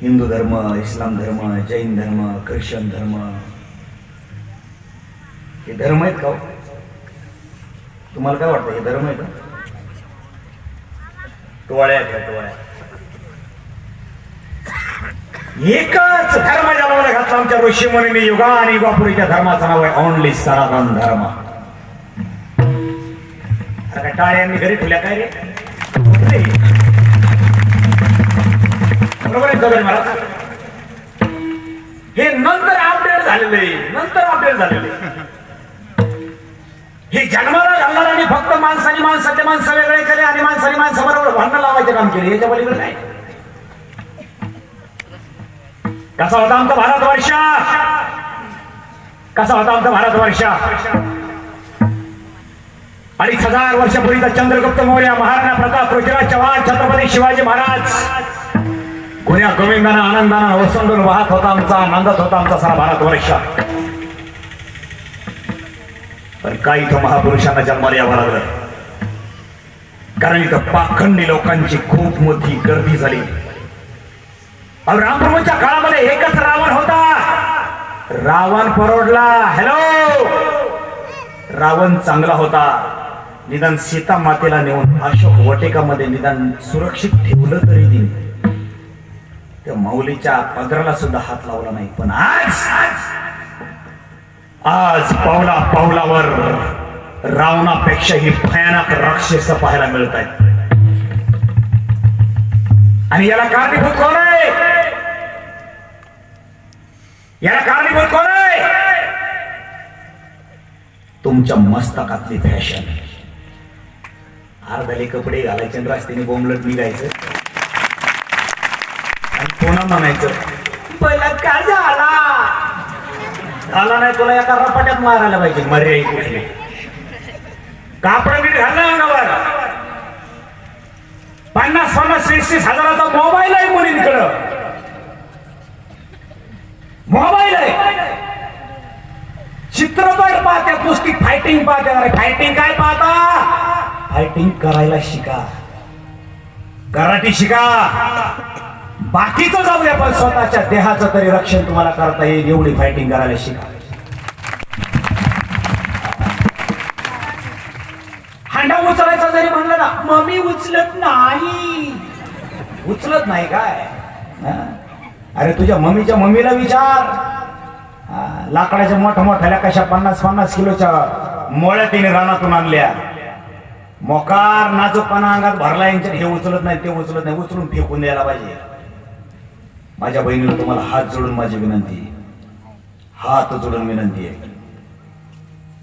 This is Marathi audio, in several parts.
हिंदू धर्म इस्लाम धर्म जैन धर्म ख्रिश्चन धर्म. हे धर्म आहेत का हो? तुम्हाला काय वाटतं हे धर्म आहे का? टोळ्या आहेत टोळ्या? एकच धर्म जन्माला घातला आमच्या ऋषी मुनी युगा आणि युगापुरीच्या धर्माचं नाव आहे ओनली सनातन धर्म. टाळ्यांनी घरी ठेवल्या काय रे? बरोबर आहे गगन महाराज. हे नंतर अपडेट झालेले नंतर अपडेट झालेले. हे जन्माला घालणार आणि फक्त माणसाने माणसाचे माणसं वेगळे केले आणि माणसाने माणसाबरोबर भांडण लावायचे काम केले. याच्या पलीकडे नाही. कसा होता आमचा भारत भारतवर्ष कसा होता आमचा भारत भारतवर्ष अडीच हजार वर्षापूर्वीचा चंद्रगुप्त मौर्य महाराणा प्रताप पृथ्वीराज चव्हाण छत्रपती शिवाजी महाराज. कोण्या गोविंदानं आनंदानं ओसंडून वाहत होता आमचा आनंदात होता आमचा सारा भारतवर्ष. पण काही इथं महापुरुषांना जन्माला यावं लागलं. कारण इथं पाखंडी लोकांची खूप मोठी गर्दी झाली. रामप्रभूंच्या काळामध्ये एकच रावण होता. रावण परवडला हॅलो रावण चांगला होता. निदान सीता मातेला नेऊन अशोक वटेकामध्ये निदान सुरक्षित ठेवलं तरी दिली. त्या माऊलीच्या पदराला सुद्धा हात लावला नाही. पण आज आज पावला पावलावर रावणापेक्षाही भयानक राक्षस पाहायला मिळत आहेत. आणि याला कारणीभूत कोण आहे? याला कारणीभूत कोण आहे? तुमच्या मस्तकातली फॅशन. अर्धाले कपडे घालायचे आणि रस्त्याने बोंबलत निघायचं. कोणा म्हणायचं? बलात्कार झाला? झाला नाही तुला एका रपाट्यात मारायला पाहिजे मर्याई कुठली? कापड नीट घालणं अंगावर पन्नास पन्नास तीस तीस हजाराचा मोबाईल आहे मुलींकडं. मोबाईल आहे. चित्रपट पाहते कुस्ती फायटिंग पाहते. अरे फायटिंग काय पाहता? फायटिंग करायला शिका. कराटे शिका. बाकीचं जाऊ द्या पण स्वतःच्या देहाचं तरी रक्षण तुम्हाला करता येईल एवढी फायटिंग करायला शिका. हांडा उचलायचा जरी म्हणलं ना मम्मी उचलत नाही. उचलत नाही काय? अरे तुझ्या मम्मीच्या मम्मीला विचार. लाकडाच्या मोठ्या मोठ्याल्या कशा पन्नास पन्नास किलोच्या मोळ्या तिने रानातून आणल्या. मोकार नाजूकपणा अंगात भरला यांच्या हे उचलत नाही ते उचलत नाही उचलून फेकून द्यायला पाहिजे. माझ्या बहिणीला तुम्हाला हात जोडून माझी विनंती आहे. हात जोडून विनंती आहे.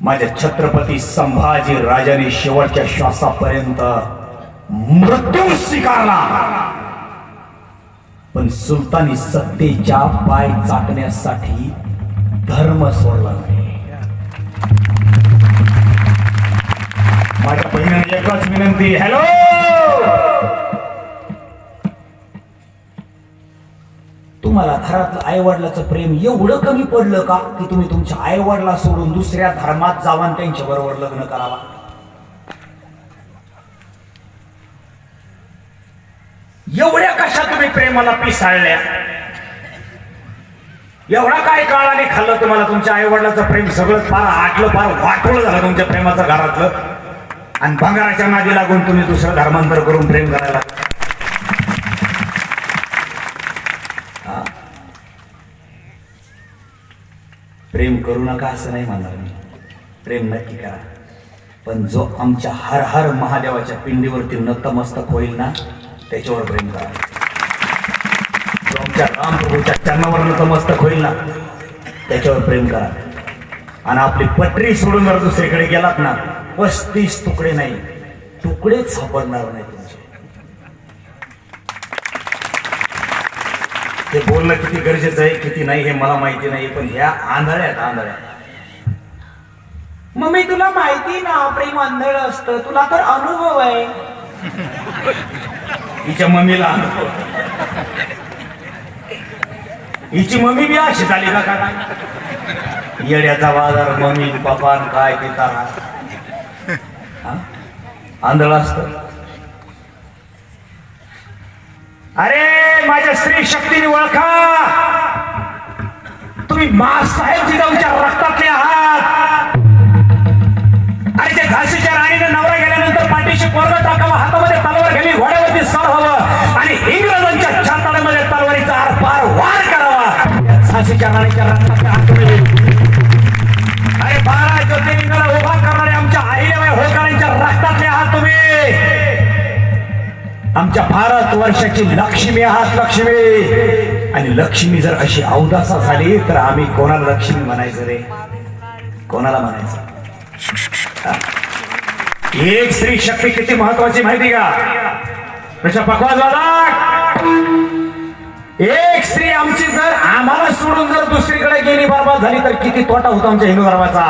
माझ्या छत्रपती संभाजी राजाने शेवटच्या श्वासापर्यंत मृत्यू स्वीकारला. पण सुलतानी सत्तेच्या पाय चाटण्यासाठी धर्म सोडला नाही. माझ्या बहिणीला एकच विनंती हॅलो तुम्हाला घरातलं आई वडिलाचं प्रेम एवढं कमी पडलं का की तुम्ही तुमच्या आईवडिला सोडून दुसऱ्या धर्मात जावा त्यांच्या बरोबर लग्न करावा? एवढ्या कशा तुम्ही प्रेमाला पिसाळल्या? एवढा काय काळाने खाल्लं तुम्हाला तुमच्या आईवडिलाचं प्रेम? सगळं फार आटलं फार वाटवलं झालं तुमच्या प्रेमाचं घरातलं. आणि भंगाराच्या नादी लागून तुम्ही दुसरं धर्मांतर करून प्रेम करायला प्रेम करू नका असं नाही म्हणणार मी. प्रेम नक्की करा. पण जो आमच्या हर हर महादेवाच्या पिंडीवरती नतमस्तक होईल ना त्याच्यावर प्रेम करा. जो आमच्या रामप्रभूच्या चरणावर नतमस्तक होईल ना त्याच्यावर प्रेम करा. आणि आपली पटरी सोडून जर दुसरीकडे गेलात ना पस्तीस तुकडे नाही तुकडेच सापडणार नाही ते बोलणं किती गरजेचं आहे किती नाही हे मला माहिती नाही पण ह्या आंधळ्या आहेत आंधळ्या मम्मी तुला माहिती ना प्रेम आंधळ असतं. तुला तर अनुभव आहे. हिच्या मम्मीला अनुभव. हिची मम्मी बी अशी झाली का काय येड्याचा बाजार मम्मी पप्पा काय ते तारा हा? आंधळ असत. अरे माझ्या स्त्री शक्तीने ओळखा. तुम्ही मासाहेब जिजाऊच्या रक्तातले आहात. अरे ते झाशीच्या राणीने नवरा गेल्यानंतर पाठीशी पोरग टाकावं हातामध्ये तलवार घ्यावी घोड्यावरती सर हवं आणि इंग्रजांच्या छाताड्यामध्ये तलवारीचा आर पार वार करावा. झाशीच्या राणीच्या रक्तातले आमच्या भारत वर्षाची लक्ष्मी आहात लक्ष्मी. आणि लक्ष्मी जर अशी अवदासा झाली तर आम्ही कोणाला लक्ष्मी म्हणायचं रे? कोणाला म्हणायचं? एक स्त्री शक्ती किती महत्वाची माहिती का? कशा पकवाज एक स्त्री आमची जर आम्हाला सोडून जर दुसरीकडे गेली बरबाद झाली तर किती तोटा होतो आमच्या हिंदू धर्माचा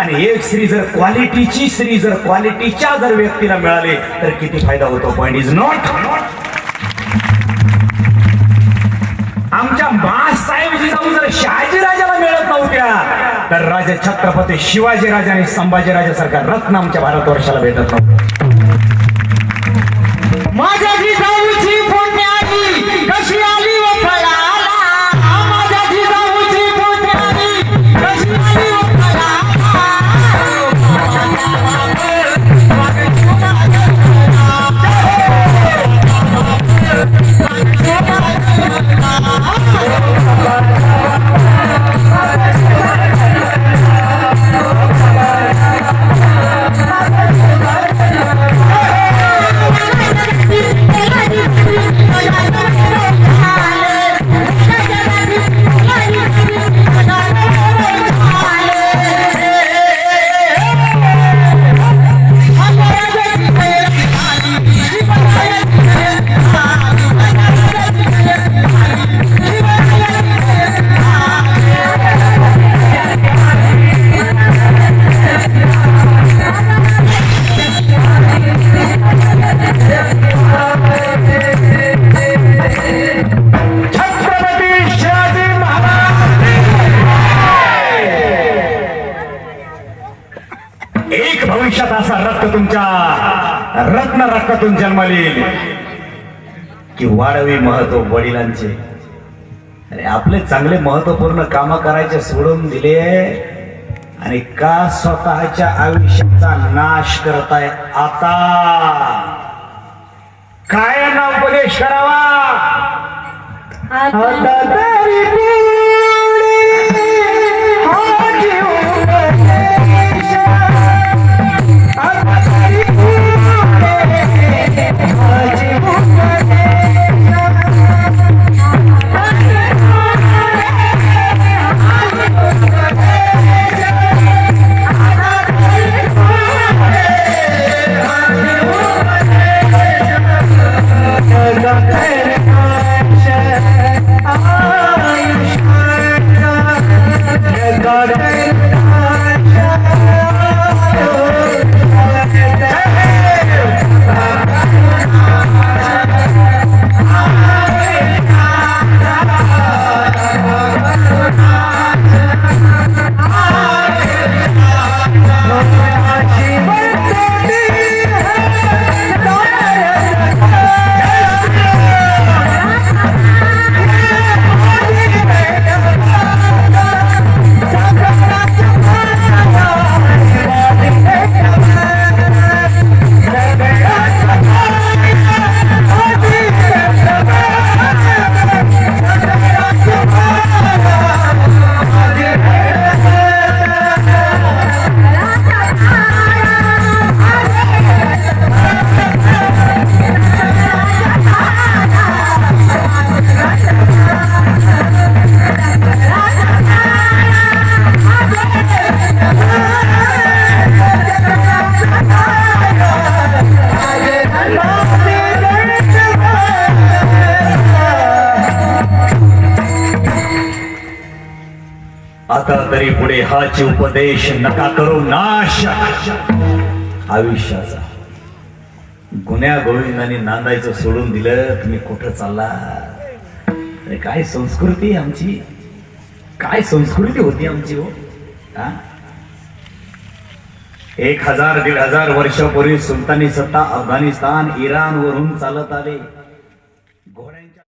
आणि एक स्त्री जर क्वालिटीची स्त्री जर क्वालिटीच्या जर व्यक्तीला मिळाली तर किती फायदा होतो. पॉइंट इज नॉट आमच्या साहेब जाऊन जर शहाजी राजाला मिळत नव्हत्या तर राजा छत्रपती शिवाजी राजा आणि संभाजी राजासारखा रत्न आमच्या भारतवर्षाला भेटत नव्हतं. माझ्या रत्न जन्माला येईल की वाढवी महत्त्व वडिलांचे. अरे आपले चांगले महत्त्वपूर्ण काम करायचे सोडून दिले. आणि का स्वतःच्या आयुष्याचा नाश करताय आता? काय ना उपदेश करावा आता तरी पुढे हाच उपदेश नका करू नाश. आयुष्याचा. गुन्ह्या गोविंदाने नांदायचं सोडून दिलं तुम्ही कुठं चालला अरे काय संस्कृती आमची? काय संस्कृती होती आमची हो? हा? एक हजार दीड हजार वर्षापूर्वी सुलतानी सत्ता अफगाणिस्तान इराण वरून चालत आले.